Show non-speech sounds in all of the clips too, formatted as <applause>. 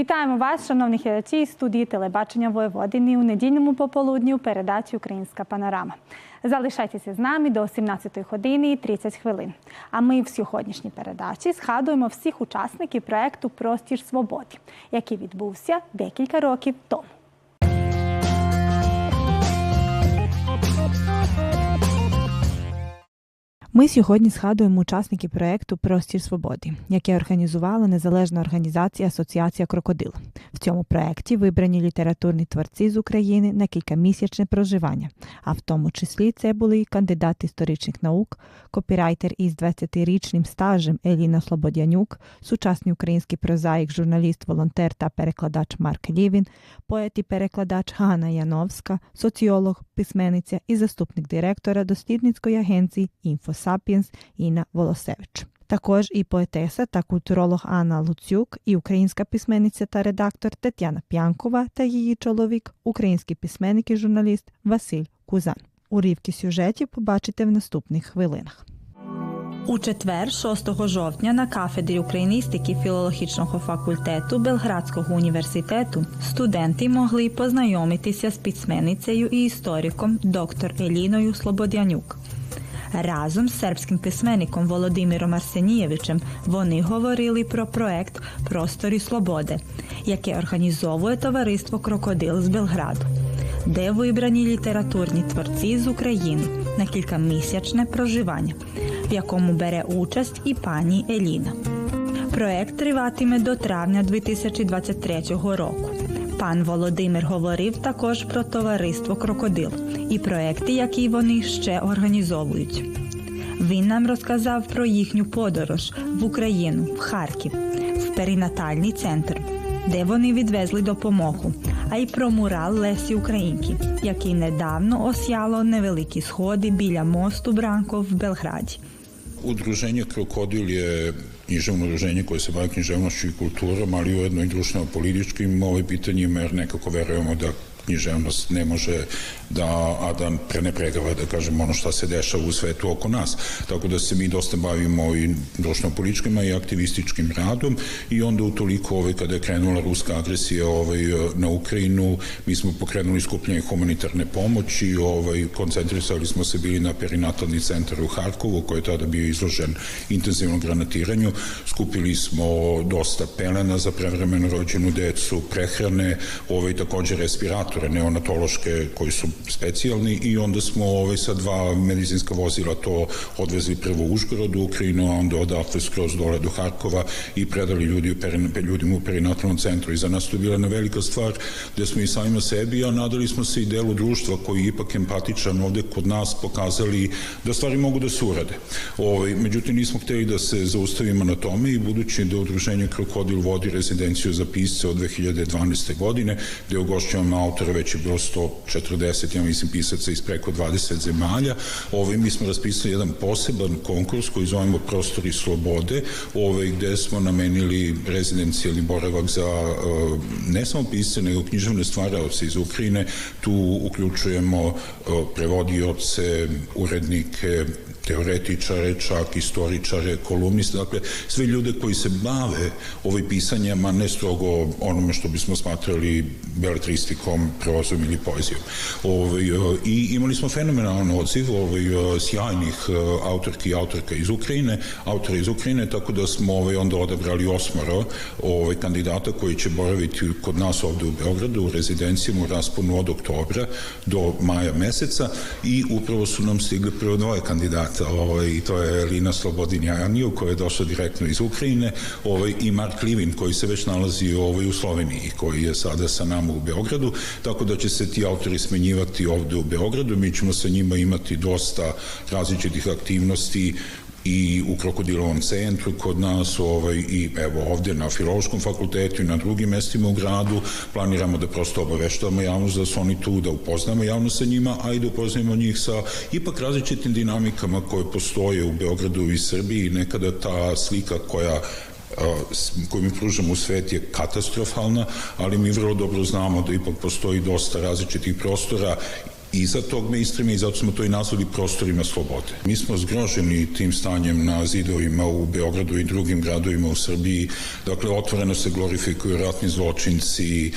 Вітаємо вас, шановні глядачі із студії телебачення Воєводини у недільному пополудні у передачі Українська панорама. Залишайтеся з нами до 17 години і 30 хвилин. А ми в сьогоднішній передачі згадуємо всіх учасників проекту Простір свободи, який відбувся декілька років тому. Ми сьогодні згадуємо учасників проєкту Простір свободи, яке організувала незалежна організація Асоціація Крокодил. В цьому проєкті вибрані літературні творці з України на кількамісячне проживання, а в тому числі це були кандидат історичних наук, копірайтер із 20-річним стажем Еліна Слободянюк, сучасний український прозаїк, журналіст, волонтер та перекладач Марк Лівін, поет і перекладач Ганна Яновська, соціолог, письменниця і заступник директора дослідницької агенції «Інфо Сапіенс Інна Волосевич. Також і поетеса та культуролог Анна Луцюк, і українська письменниця та редактор Тетяна П'янкова та її чоловік, український письменник і журналіст Василь Кузан. Урівки сюжетів побачите в наступних хвилинах. У четвер, 6 жовтня, на кафедрі україністики філологічного факультету Белградського університету студенти могли познайомитися з письменницею і істориком доктор Еліною Слободянюк. Разом з сербським письменником Володимиром Арсенієвичем вони говорили про проект Просторі Свободи, яке організовує товариство Крокодил з Белграду, де вибрані літературні творці з України на кількамісячне проживання, в якому бере участь і пані Еліна. Проект триватиме до травня 2023 року. Пан Володимир говорив також про товариство Крокодил і проекти, які вони ще організовують. Він нам розказав про їхню подорож в Україну, в Харків, в перинатальний центр, де вони відвезли допомогу, а й про мурал Лесі Українки, який недавно осяло невеликі сходи біля мосту Бранко в Белграді. Udruženje Krokodil je književno udruženje koje se bavi književnošću i kulturom, ali ujedno i društveno-političkim ovaj pitanjima, jer nekako verujemo da književnost ne može da, a da prenepregava, da kažem, ono šta se dešava u svetu oko nas. Tako da se mi dosta bavimo i društveno-političkim i aktivističkim radom i onda utoliko ovaj, kada je krenula ruska agresija ovaj, na Ukrajinu, mi smo pokrenuli skupljanje humanitarne pomoći, ovaj, koncentrisali smo se bili na perinatalni centar u Harkovu, koji je tada bio izložen intenzivnom granatiranju. Skupili smo dosta pelena za prevremeno rođenu decu, prehrane, ovaj, takođe respiratore neonatološke koji su specijalni i onda smo ovaj, sa dva medicinska vozila to odvezli prvo u Užgorod u Ukrajinu, a onda odatle skroz dole do Harkova i predali ljudi u perin, ljudima u perinatalnom centru. I za nas to je bila jedna velika stvar gde smo i samima sebi, a nadali smo se i delu društva koji je ipak empatičan ovde kod nas pokazali da stvari mogu da se urade. Ovaj, međutim, nismo hteli da se zaustavimo na tome i budući da udruženje Krokodil vodi rezidenciju za pisce od 2012. godine, gde ugošćavamo autora već je bilo 140, ja mislim, pisaca iz preko 20 zemalja. Ovaj, mi smo raspisali jedan poseban konkurs koji zovemo Prostori slobode, ovaj, gde smo namenili rezidencijali boravak za uh, ne samo pisce, nego književne stvaraoce iz Ukrajine. Tu uključujemo uh, prevodioce, urednike, teoretičare, čak istoričare, kolumniste, dakle sve ljude koji se bave ovaj pisanjama, ne strogo onome što bismo smatrali beletristikom, prozom ili poezijom. Ovaj, I imali smo fenomenalan odziv ovaj, sjajnih autorki i autorka iz Ukrajine, autora iz Ukrajine, tako da smo ovaj, onda odabrali osmoro ovaj, kandidata koji će boraviti kod nas ovde u Beogradu u rezidencijama u rasponu od oktobra do maja meseca i upravo su nam stigli prvo dvoje kandidata ovaj, i to je Lina Slobodinjaniju koja je došla direktno iz Ukrajine ovaj, i Mark Livin koji se već nalazi ovaj, u Sloveniji koji je sada sa nama u Beogradu. Tako da će se ti autori smenjivati ovde u Beogradu. Mi ćemo sa njima imati dosta različitih aktivnosti i u Krokodilovom centru kod nas ovaj, i evo ovde na Filološkom fakultetu i na drugim mestima u gradu planiramo da prosto obaveštavamo javnost da su oni tu, da upoznamo javnost sa njima, a i da upoznamo njih sa ipak različitim dinamikama koje postoje u Beogradu i Srbiji. Nekada ta slika koja koju mi pružamo u svet je katastrofalna, ali mi vrlo dobro znamo da ipak postoji dosta različitih prostora iza tog mainstreama i zato smo to i nazvali prostorima slobode. Mi smo zgroženi tim stanjem na zidovima u Beogradu i drugim gradovima u Srbiji. Dakle, otvoreno se glorifikuju ratni zločinci,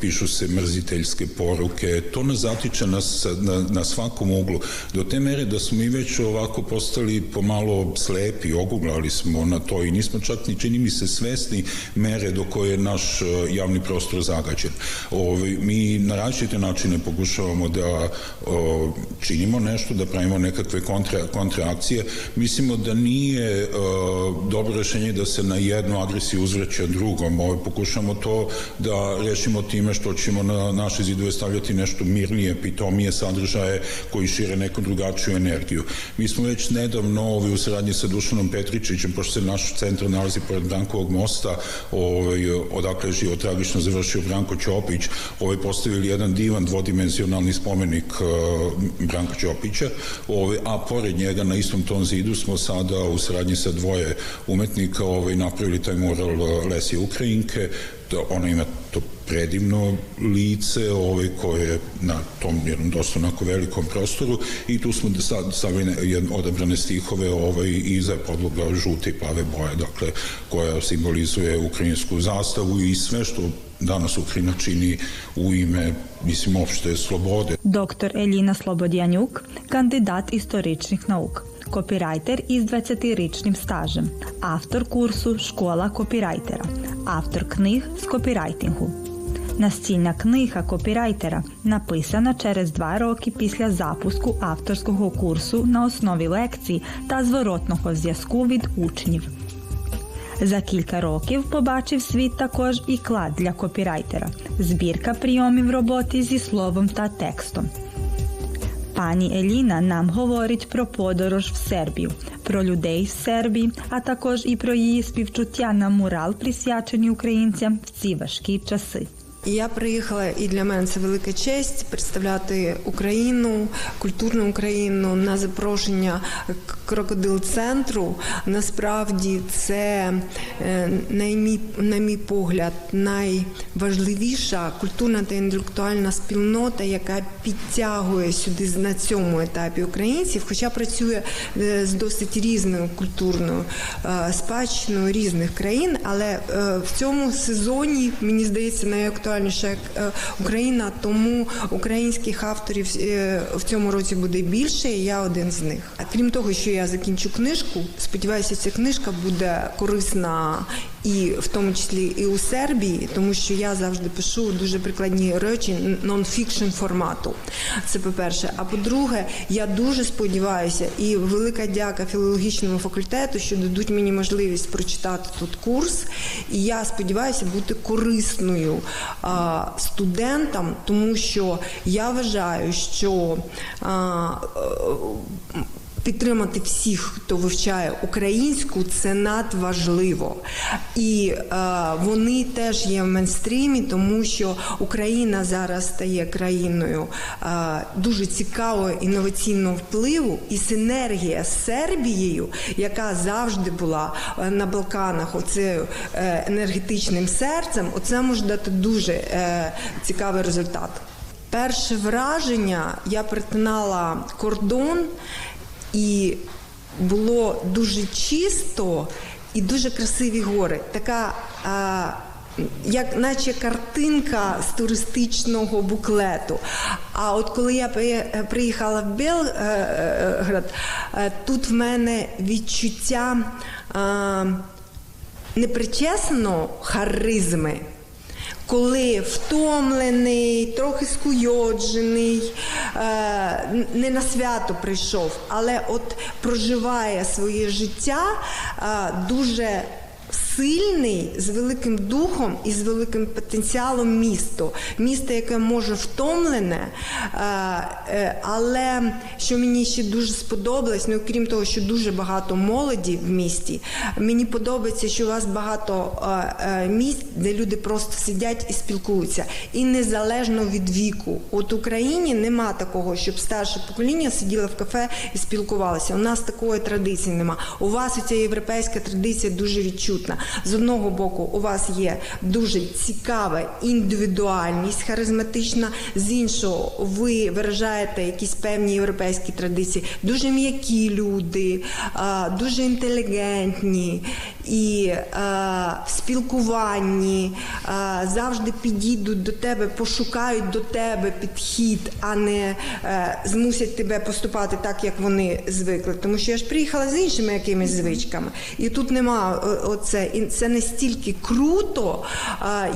pišu se mrziteljske poruke. To nas zatiče na, na, na svakom uglu. Do te mere da smo mi već ovako postali pomalo slepi, oguglali smo na to i nismo čak ni čini mi se svesni mere do koje je naš javni prostor zagađen. Ove, ovaj, mi na različite načine pokušavamo da o, činimo nešto, da pravimo nekakve kontra, kontraakcije. Mislimo da nije o, dobro rešenje da se na jednu agresiju uzvraća drugom. Ovo, pokušamo to da rešimo time što ćemo na naše zidove stavljati nešto mirnije, pitomije sadržaje koji šire neku drugačiju energiju. Mi smo već nedavno ovi, u saradnji sa Dušanom Petričićem, pošto se naš centar nalazi pored Brankovog mosta, ovaj, odakle je živo tragično završio Branko Ćopić, ovaj, postavili jedan divan dvodimenzionalni spomenik Branka Ćopića, ovaj, a pored njega na istom tom zidu smo sada u saradnji sa dvoje umetnika ovaj, napravili taj mural Lesije Ukrajinke, da ona ima to predivno lice ovaj, koje je na tom jednom dosta onako velikom prostoru. I tu smo da sad stavili jedne odabrane stihove ovaj, iza podloga žute i plave boje, dakle, koja simbolizuje ukrajinsku zastavu i sve što danas Ukrajina čini u ime, mislim, opšte slobode. Dr. Еліна Слободянюк, кандидат історичних наук, копірайтер із 20-річним стажем, автор курсу Школа копірайтера, автор книг з копірайтингу. Настільна книга копірайтера написана через два роки після запуску авторського курсу на основі лекцій та зворотного зв'язку від учнів. За кілька років побачив світ також і клад для копірайтера, збірка прийомів роботи зі словом та текстом. Пані Еліна нам говорить про подорож в Сербію, про людей в Сербії, а також і про її співчуття на мурал, присвячений українцям в ці важкі часи. Я приїхала, і для мене це велика честь представляти Україну, культурну Україну на запрошення крокодил центру. Насправді це, на мій, на мій погляд, найважливіша культурна та інтелектуальна спільнота, яка підтягує сюди на цьому етапі українців, хоча працює з досить різною культурною спадщиною різних країн, але в цьому сезоні мені здається найактуальніше актуальніша Україна, тому українських авторів в цьому році буде більше. і Я один з них. А крім того, що я закінчу книжку, сподіваюся, ця книжка буде корисна і в тому числі і у Сербії, тому що я завжди пишу дуже прикладні речі нон-фікшн формату. Це по-перше. А по-друге, я дуже сподіваюся, і велика дяка філологічному факультету, що дадуть мені можливість прочитати тут курс. І я сподіваюся бути корисною а, студентам, тому що я вважаю, що а, Підтримати всіх, хто вивчає українську, це надважливо, і е, вони теж є в мейнстрімі, тому що Україна зараз стає країною е, дуже цікавого інноваційного впливу, і синергія з Сербією, яка завжди була на Балканах, оце е, енергетичним серцем, оце може дати дуже е, цікавий результат. Перше враження я перетинала кордон. І було дуже чисто і дуже красиві гори. Така, а, як наче картинка з туристичного буклету. А от коли я приїхала в Белград, тут в мене відчуття непричесно харизми коли втомлений, трохи скуйоджений, не на свято прийшов, але от проживає своє життя дуже сильний, з великим духом і з великим потенціалом місто. Місто, яке може втомлене, але що мені ще дуже сподобалось, ну окрім того, що дуже багато молоді в місті, мені подобається, що у вас багато місць, де люди просто сидять і спілкуються. І незалежно від віку. От в Україні нема такого, щоб старше покоління сиділо в кафе і спілкувалося. У нас такої традиції нема. У вас ця європейська традиція дуже відчутна. З одного боку, у вас є дуже цікава індивідуальність харизматична, з іншого, ви виражаєте якісь певні європейські традиції, дуже м'які люди, дуже інтелігентні і в спілкуванні завжди підійдуть до тебе, пошукають до тебе підхід, а не е, змусять тебе поступати так, як вони звикли. Тому що я ж приїхала з іншими якимись звичками, і тут нема е, оце. І це настільки круто.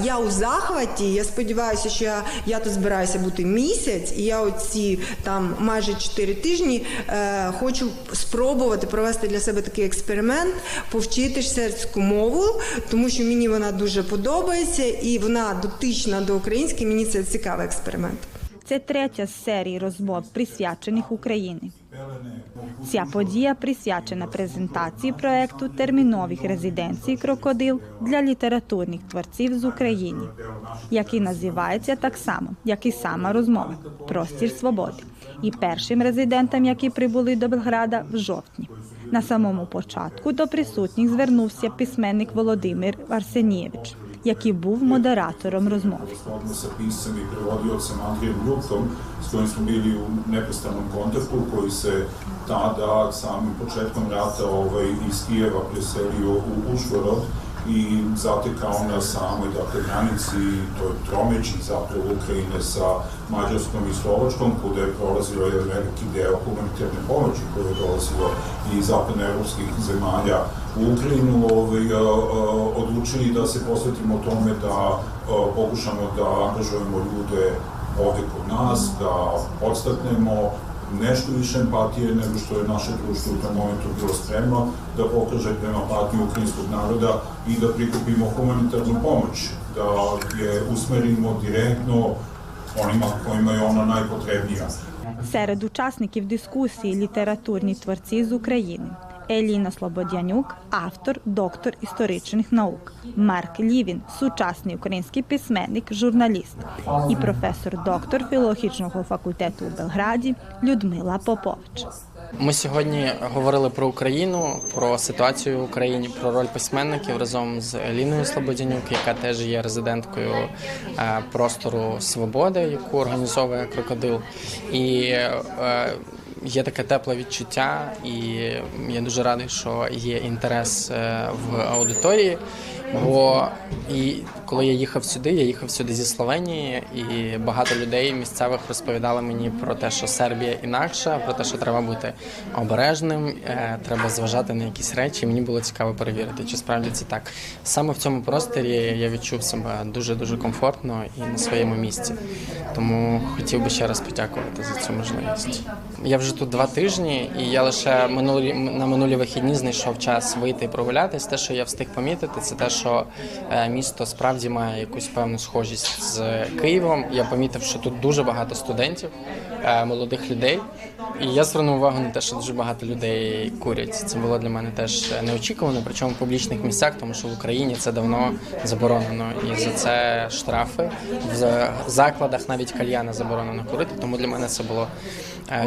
Я у захваті. Я сподіваюся, що я, я тут збираюся бути місяць, і я оці там майже 4 тижні е, хочу спробувати провести для себе такий експеримент, повчити сербську мову, тому що мені вона дуже подобається і вона дотична до української. Мені це цікавий експеримент. Це третя з серії розмов, присвячених Україні. Ця подія присвячена презентації проекту термінових резиденцій Крокодил для літературних творців з України, який називається так само, як і сама розмова Простір свободи. І першим резидентам, які прибули до Белграда в жовтні. На самому початку до присутніх звернувся письменник Володимир Арсенієвич, який був модератором розмови. Odnos sa piscem i prevodiocem Andrijem Ljupkom, s kojim smo bili u neprestanom kontaktu, koji se tada, samim početkom rata, ovaj, iz Kijeva preselio u Užgorod i zatekao na samoj dakle, granici, to je tromeći zapravo Ukrajine sa Mađarskom i Slovačkom, kuda je prolazio jedan veliki deo humanitarne pomoći koje je dolazilo iz zapadnoevropskih zemalja u Ukrajinu, ovaj, odlučili da se posvetimo tome da pokušamo da angažujemo ljude ovde kod nas, da podstaknemo nešto više empatije nego što je naše društvo u tom momentu bilo spremno, da pokaže prema patnju ukrajinskog naroda i da prikupimo humanitarnu pomoć, da je usmerimo direktno onima kojima je ona najpotrebnija. Серед учасників дискусії літературні творці з України. Еліна Слободянюк, автор, доктор історичних наук, Марк Лівін, сучасний український письменник, журналіст, і професор доктор філологічного факультету у Белграді Людмила Попович. Ми сьогодні говорили про Україну, про ситуацію в Україні, про роль письменників разом з Еліною Слободянюк, яка теж є резиденткою е, простору свободи, яку організовує крокодил. І е, є таке тепле відчуття, і я дуже радий, що є інтерес е, в аудиторії. Бо і коли я їхав сюди, я їхав сюди зі Словенії, і багато людей місцевих розповідали мені про те, що Сербія інакша, про те, що треба бути обережним, е, треба зважати на якісь речі. Мені було цікаво перевірити, чи справді це так. Саме в цьому просторі я відчув себе дуже дуже комфортно і на своєму місці. Тому хотів би ще раз подякувати за цю можливість. Я вже тут два тижні, і я лише минулі на минулі вихідні знайшов час вийти і прогулятись. Те, що я встиг помітити, це те, що е, місто справді має якусь певну схожість з Києвом. Я помітив, що тут дуже багато студентів, е, молодих людей. І я звернув увагу на те, що дуже багато людей курять. Це було для мене теж неочікувано, причому в публічних місцях, тому що в Україні це давно заборонено. І за це штрафи в закладах навіть кальяна заборонено курити. Тому для мене це було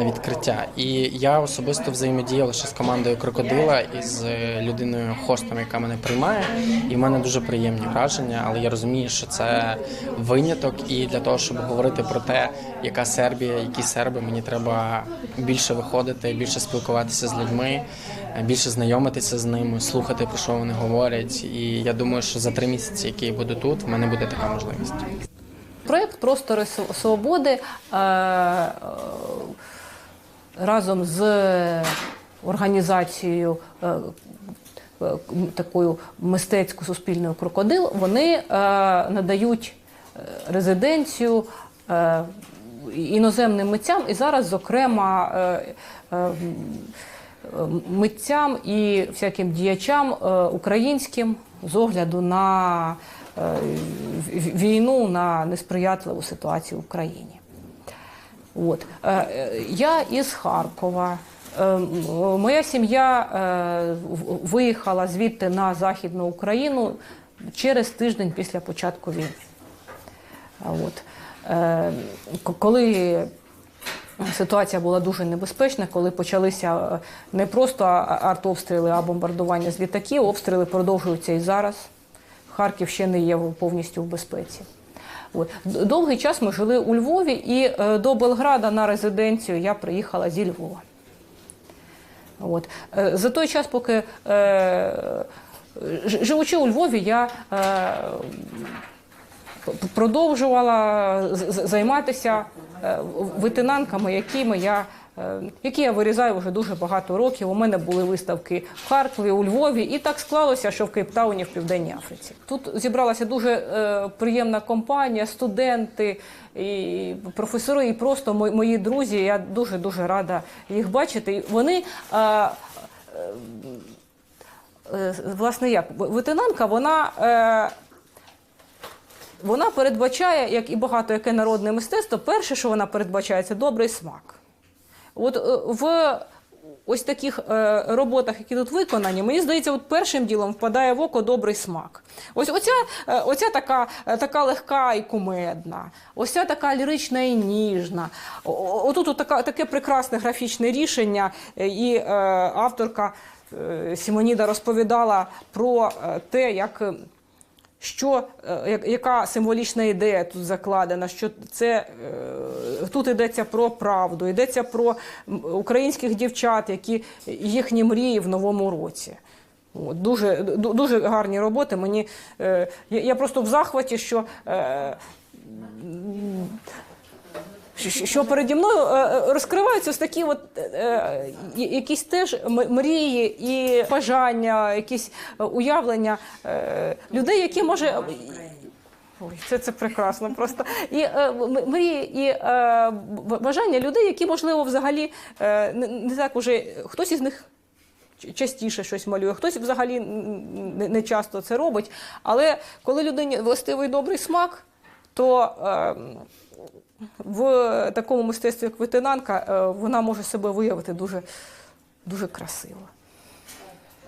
відкриття. І я особисто взаємодіяв лише з командою крокодила і з людиною хостом, яка мене приймає. І в мене дуже приємні враження, але я розумію, що це виняток. І для того, щоб говорити про те, яка Сербія, які серби, мені треба більше виходити, більше спілкуватися з людьми, е, більше знайомитися з ними, слухати про що вони говорять. І я думаю, що за три місяці, які я буду тут, в мене буде така можливість. Проєкт Простори свободи е, е, разом з організацією е, е, такою мистецько-суспільною крокодил вони е, надають е, резиденцію е, іноземним митцям і зараз, зокрема, е, е, митцям і всяким діячам е, українським з огляду на е, війну, на несприятливу ситуацію в Україні. От. Е, е, Я із Харкова. Е, Моя сім'я виїхала звідти на Західну Україну через тиждень після початку війни. От. Коли Ситуація була дуже небезпечна, коли почалися не просто артобстріли, а бомбардування з літаків. Обстріли продовжуються і зараз. Харків ще не є повністю в безпеці. Довгий час ми жили у Львові, і е, до Белграда на резиденцію я приїхала зі Львова. От. Е, За той час, поки е, живучи у Львові, я продовжувала займатися витинанками, якими я. Е, Які я вирізаю вже дуже багато років. У мене були виставки в Харкові, у Львові, і так склалося, що в Кейптауні в Південній Африці. Тут зібралася дуже е, приємна компанія, студенти, і професори, і просто мо- мої друзі. Я дуже дуже рада їх бачити. Вони е, власне як ветенанка, вона. Вона передбачає, як і багато яке народне мистецтво, перше, що вона передбачає, це добрий смак. От е, в ось таких е, роботах, які тут виконані, мені здається, от першим ділом впадає в око добрий смак. Ось оця, е, оця така, така легка і кумедна, ось така лірична і ніжна. Отут от така, таке прекрасне графічне рішення, і е, авторка Сімоніда розповідала про те, як. Що, е, яка символічна ідея тут закладена, що це е, тут йдеться про правду, йдеться про українських дівчат, які їхні мрії в новому році. Дуже, дуже гарні роботи. Мені, е, я просто в захваті, що. Е, що- переді мною е, е, розкриваються ось такі от, е, якісь теж мрії і бажання, якісь уявлення людей, які може. Ой, це, це прекрасно просто. І е, мрії і е, бажання людей, які, можливо, взагалі е, не, не так уже хтось із них частіше щось малює, хтось взагалі не часто це робить. Але коли людині властивий добрий смак, то е, в такому мистецтві, як ветенанка, е, вона може себе виявити дуже, дуже красиво.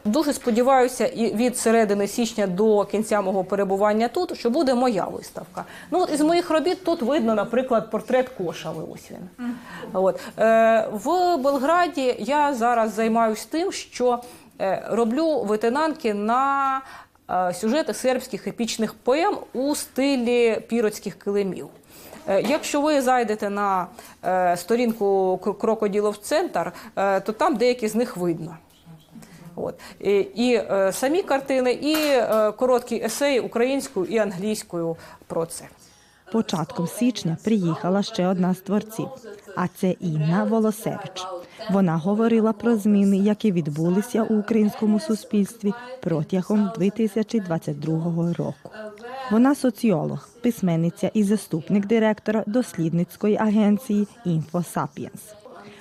Дуже сподіваюся, і від середини січня до кінця мого перебування тут, що буде моя виставка. Ну, от із моїх робіт тут видно, наприклад, портрет Кошави. Ось він. От. Е, в Белграді я зараз займаюся тим, що е, роблю ветенанки на сюжети сербських епічних поем у стилі піроцьких килимів. Е, Якщо ви зайдете на е, сторінку Крокоділов Центр, е, то там деякі з них видно. От. І, і е, самі картини, і е, короткі есеї українською і англійською про це. Початком січня приїхала ще одна з творців, а це Інна Волосевич. Вона говорила про зміни, які відбулися у українському суспільстві протягом 2022 року. Вона соціолог, письменниця і заступник директора дослідницької агенції «Інфосапієнс».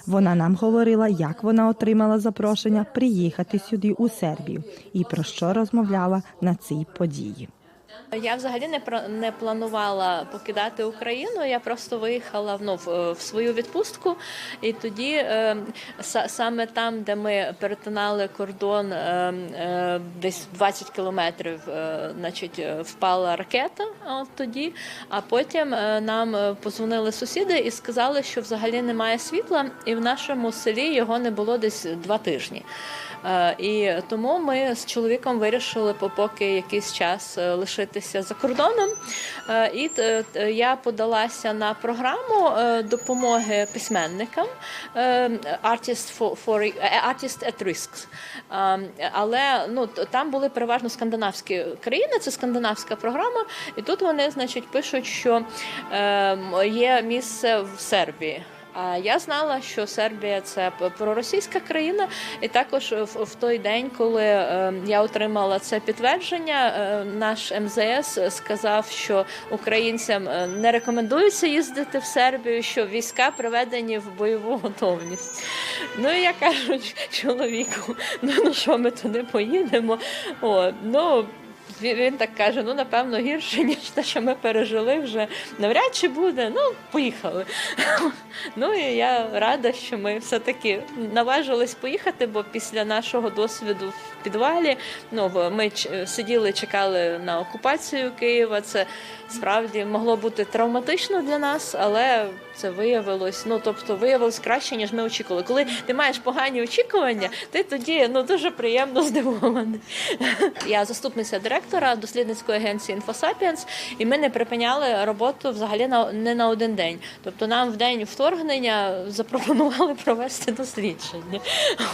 Вона нам говорила, як вона отримала запрошення приїхати сюди у Сербію і про що розмовляла на цій події. Я взагалі не не планувала покидати Україну. Я просто виїхала ну, в, свою відпустку, і тоді е, саме там, де ми перетинали кордон, е, е, десь 20 кілометрів, е, значить, впала ракета. От тоді, а потім е, нам е, позвонили сусіди і сказали, що взагалі немає світла, і в нашому селі його не було десь два тижні. Е, І тому ми з чоловіком вирішили по- поки якийсь час е, лишитися за кордоном. Е, І я подалася на програму допомоги письменникам Artist for, for Artist at Risk. Але ну там були переважно скандинавські країни, це скандинавська програма, і тут вони, значить, пишуть, що є місце в Сербії. Я знала, що Сербія це проросійська країна, і також в, той день, коли е, я отримала це підтвердження, е, наш МЗС сказав, що українцям е, не рекомендується їздити в Сербію, що війська приведені в бойову готовність. Ну я кажу чоловіку, ну, ну що ми туди поїдемо? О, ну він, так каже: ну напевно гірше, <laughs> ніж те, що ми пережили вже навряд чи буде. Ну, поїхали. <laughs> Ну і я рада, що ми все-таки наважились поїхати, бо після нашого досвіду підвалі ну, ми сиділи, чекали на окупацію Києва. Це справді могло бути травматично для нас, але це виявилось. Ну тобто виявилось краще, ніж ми очікували. Коли ти маєш погані очікування, ти тоді ну дуже приємно здивований. <laughs> Я заступниця директора дослідницької агенції InfoSapiens, і ми не припиняли роботу взагалі на не на один день. Тобто нам в день вторгнення запропонували провести дослідження.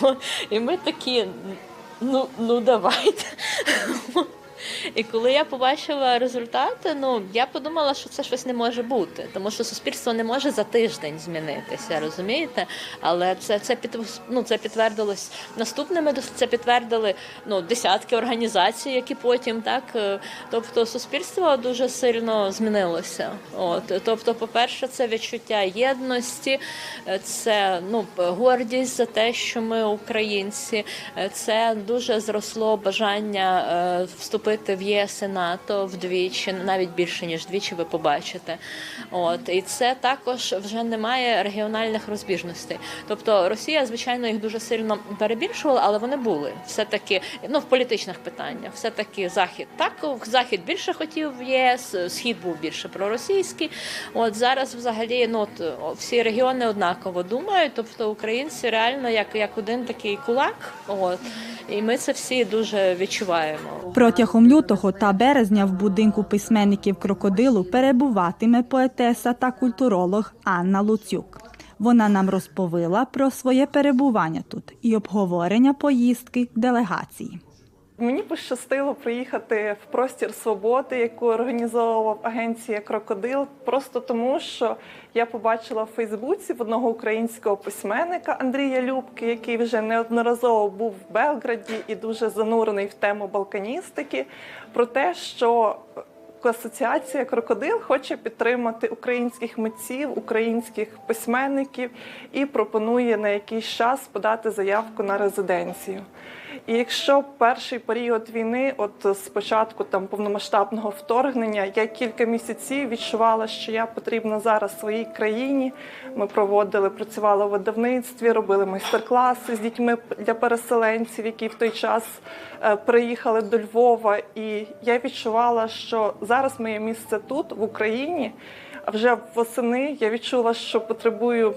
<laughs> І ми такі. Ну, ну давайте. <laughs> І коли я побачила результати, ну я подумала, що це щось не може бути, тому що суспільство не може за тиждень змінитися, розумієте? Але це це під ну, це підтвердилось наступними це підтвердили ну десятки організацій, які потім так. е, Тобто суспільство дуже сильно змінилося. От тобто, по-перше, це відчуття єдності, е, це ну гордість за те, що ми українці. Е, Це дуже зросло бажання е, вступити в ЄС і НАТО вдвічі, навіть більше ніж двічі. Ви побачите. От і це також вже немає регіональних розбіжностей. Тобто Росія, звичайно, їх дуже сильно перебільшувала, але вони були все таки ну в політичних питаннях. Все таки захід так захід більше хотів в ЄС, схід був більше проросійський. От зараз, взагалі, ну от всі регіони однаково думають. Тобто українці реально як, як один такий кулак. От і ми це всі дуже відчуваємо. Протягом лютого та березня в будинку письменників крокодилу перебуватиме поетеса та культуролог Анна Луцюк. Вона нам розповіла про своє перебування тут і обговорення поїздки делегації. Мені пощастило приїхати в простір свободи, яку організовував агенція Крокодил, просто тому, що я побачила в Фейсбуці в одного українського письменника Андрія Любки, який вже неодноразово був в Белграді і дуже занурений в тему балканістики, про те, що Асоціація Крокодил хоче підтримати українських митців, українських письменників і пропонує на якийсь час подати заявку на резиденцію. І якщо перший період війни, от з початку там повномасштабного вторгнення, я кілька місяців відчувала, що я потрібна зараз своїй країні. Ми проводили, працювали в видавництві, робили майстер-класи з дітьми для переселенців, які в той час е, приїхали до Львова. І я відчувала, що зараз моє місце тут, в Україні. А вже восени я відчула, що потребую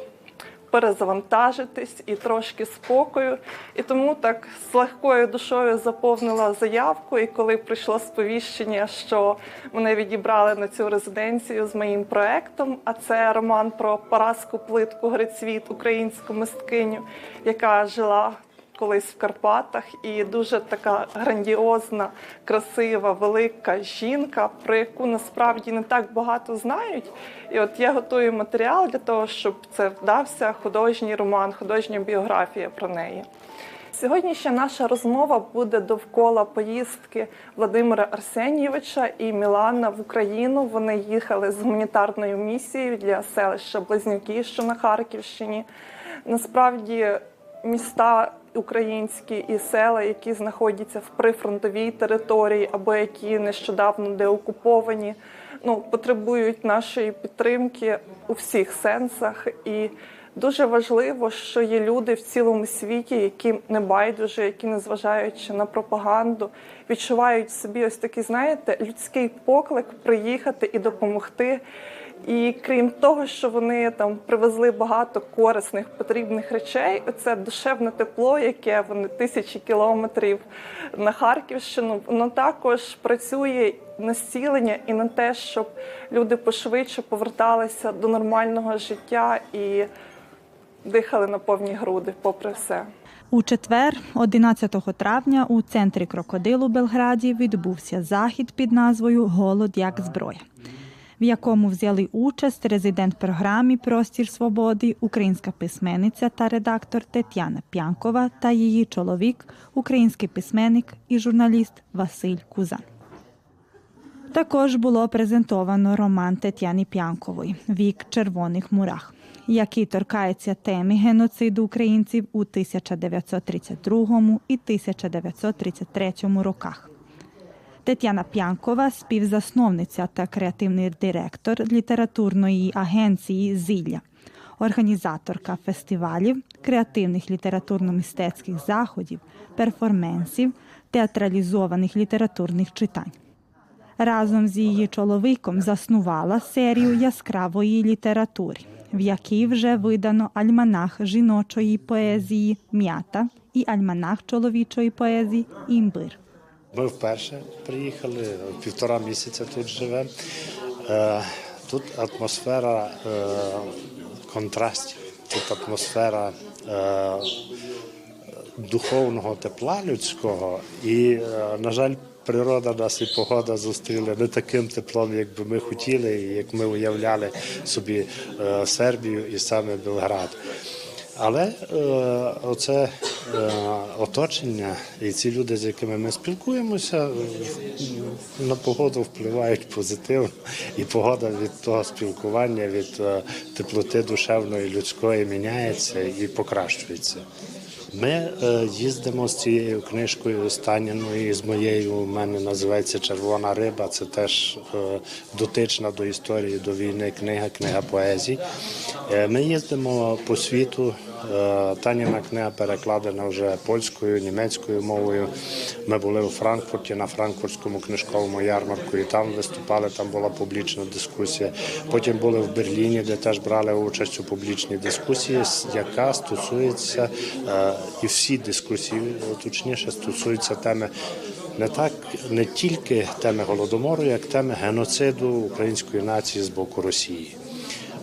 перезавантажитись і трошки спокою. І тому так з легкою душою заповнила заявку. І коли прийшло сповіщення, що мене відібрали на цю резиденцію з моїм проектом, а це роман про Параску плитку Грицвіт, українську мисткиню, яка жила. Колись в Карпатах, і дуже така грандіозна, красива, велика жінка, про яку насправді не так багато знають. І от я готую матеріал для того, щоб це вдався художній роман, художня біографія про неї. Сьогоднішня наша розмова буде довкола поїздки Владимира Арсенійовича і Мілана в Україну. Вони їхали з гуманітарною місією для селища Близнюки, що на Харківщині. Насправді міста українські і села, які знаходяться в прифронтовій території або які нещодавно деокуповані, ну потребують нашої підтримки у всіх сенсах. І дуже важливо, що є люди в цілому світі, які не байдуже, які незважаючи на пропаганду, відчувають собі ось такий, знаєте, людський поклик приїхати і допомогти. І крім того, що вони там привезли багато корисних потрібних речей, оце душевне тепло, яке вони тисячі кілометрів на Харківщину, воно також працює на зцілення і на те, щоб люди пошвидше поверталися до нормального життя і дихали на повні груди, попри все. У четвер, 11 травня, у центрі крокодилу Белграді відбувся захід під назвою Голод як зброя, в якому взяли участь резидент програмі Простір свободи, українська письменниця та редактор Тетяна П'янкова та її чоловік, український письменник і журналіст Василь Кузан. Також було презентовано роман Тетяни П'янкової Вік червоних мурах, який торкається теми геноциду українців у 1932 і 1933 роках. Тетяна П'янкова, співзасновниця та креативний директор літературної агенції Зілля, організаторка фестивалів, креативних літературно-мистецьких заходів, перформансів, театралізованих літературних читань. Разом з її чоловіком заснувала серію яскравої літератури, в якій вже видано альманах жіночої поезії М'ята і альманах чоловічої поезії Імбир. Ми вперше приїхали, півтора місяця тут живемо. Е, Тут атмосфера е, контрастів, тут атмосфера е, духовного тепла людського. І, на жаль, природа нас і погода зустріли не таким теплом, як би ми хотіли, як ми уявляли собі Сербію і саме Белград. Але е, оце е, оточення і ці люди, з якими ми спілкуємося, на погоду впливають позитивно, і погода від того спілкування, від е, теплоти душевної людської міняється і покращується. Ми їздимо з цією книжкою Станіною з моєю. У мене називається Червона риба. Це теж дотична до історії, до війни книга, книга поезії. Ми їздимо по світу. Е, Таніна книга перекладена вже польською, німецькою мовою. Ми були у Франкфурті на франкфуртському книжковому ярмарку, і там виступали, там була публічна дискусія. Потім були в Берліні, де теж брали участь у публічній дискусії, яка стосується е, і всі дискусії, точніше, стосуються теми не так, не тільки теми голодомору, як теми геноциду української нації з боку Росії.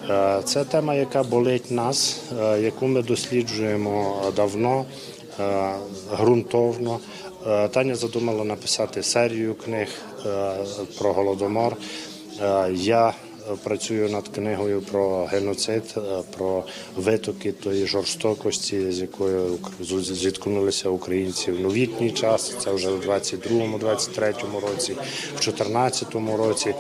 Е, Це тема, яка болить нас, е, яку ми досліджуємо давно, е, ґрунтовно. Таня задумала написати серію книг про голодомор. Я працюю над книгою про геноцид, про витоки тої жорстокості, з якою зіткнулися українці в новітній час. Це вже в 22-му, 23-му році, в 14-му році.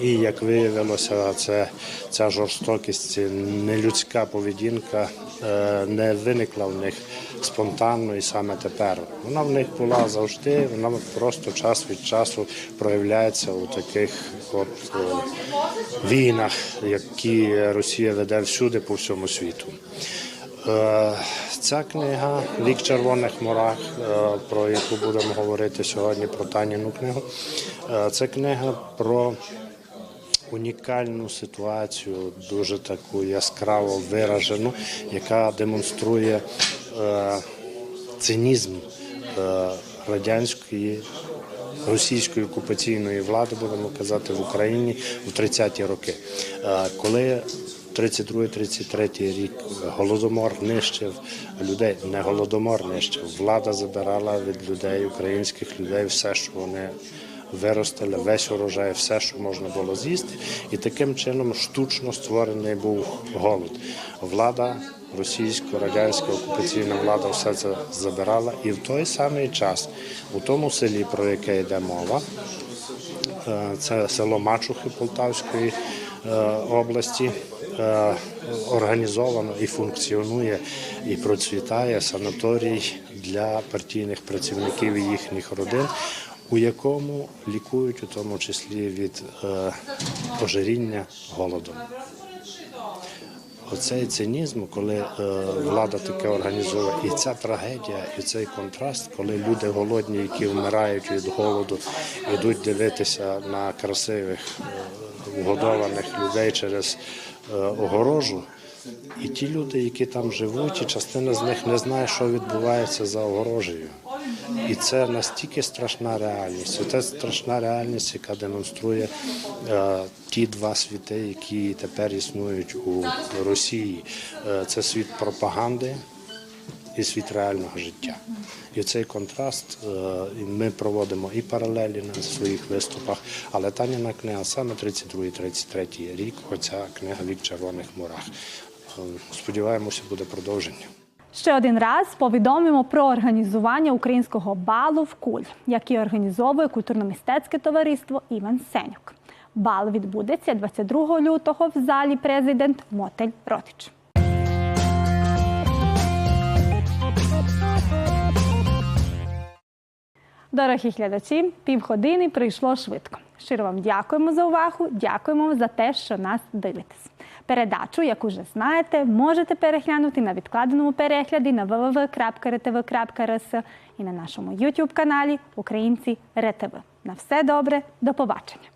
І як виявилося, це ця жорстокість, нелюдська поведінка е, не виникла в них спонтанно і саме тепер. Вона в них була завжди, вона просто час від часу проявляється у таких от е, війнах, які Росія веде всюди по всьому світу. Е, Ця книга Вік в червоних морах, про яку будемо говорити сьогодні, про Таніну книгу. Це книга про унікальну ситуацію, дуже таку яскраво виражену, яка демонструє е, цинізм е, радянської. Російської окупаційної влади, будемо казати, в Україні в 30-ті роки, Е, коли 32-33 рік голодомор нищив людей, не голодомор нищив, влада забирала від людей, українських людей, все, що вони виростили, весь урожай, все, що можна було з'їсти, і таким чином штучно створений був голод. Влада, російсько-радянська окупаційна влада все це забирала, і в той самий час у тому селі, про яке йде мова, Е, це село Мачухи Полтавської е, області. е, Організовано і функціонує і процвітає санаторій для партійних працівників і їхніх родин, у якому лікують у тому числі від е, ожиріння голодом. Оцей цинізм, коли е, влада таке організує, і ця трагедія, і цей контраст, коли люди голодні, які вмирають від голоду, йдуть дивитися на красивих е, вгодованих людей через огорожу. І ті люди, які там живуть, і частина з них не знає, що відбувається за огорожею. І це настільки страшна реальність. Це страшна реальність, яка демонструє е, ті два світи, які тепер існують у Росії. Е, це світ пропаганди і світ реального життя. І цей контраст е, ми проводимо і паралелі на своїх виступах. Але Таніна книга саме 32-33 рік. Оця книга «Вік червоних морах. Е, Сподіваємося, буде продовження. Ще один раз повідомимо про організування українського балу в куль, який організовує культурно-мистецьке товариство Іван Сенюк. Бал відбудеться 22 лютого в залі президент Мотель Ротич. Дорогі глядачі, півгодини прийшло швидко. Щиро вам дякуємо за увагу, дякуємо за те, що нас дивитесь. Передачу, як уже знаєте, можете переглянути на відкладеному перегляді на www.rtv.rs і на нашому YouTube каналі Українці РТВ. На все добре, до побачення.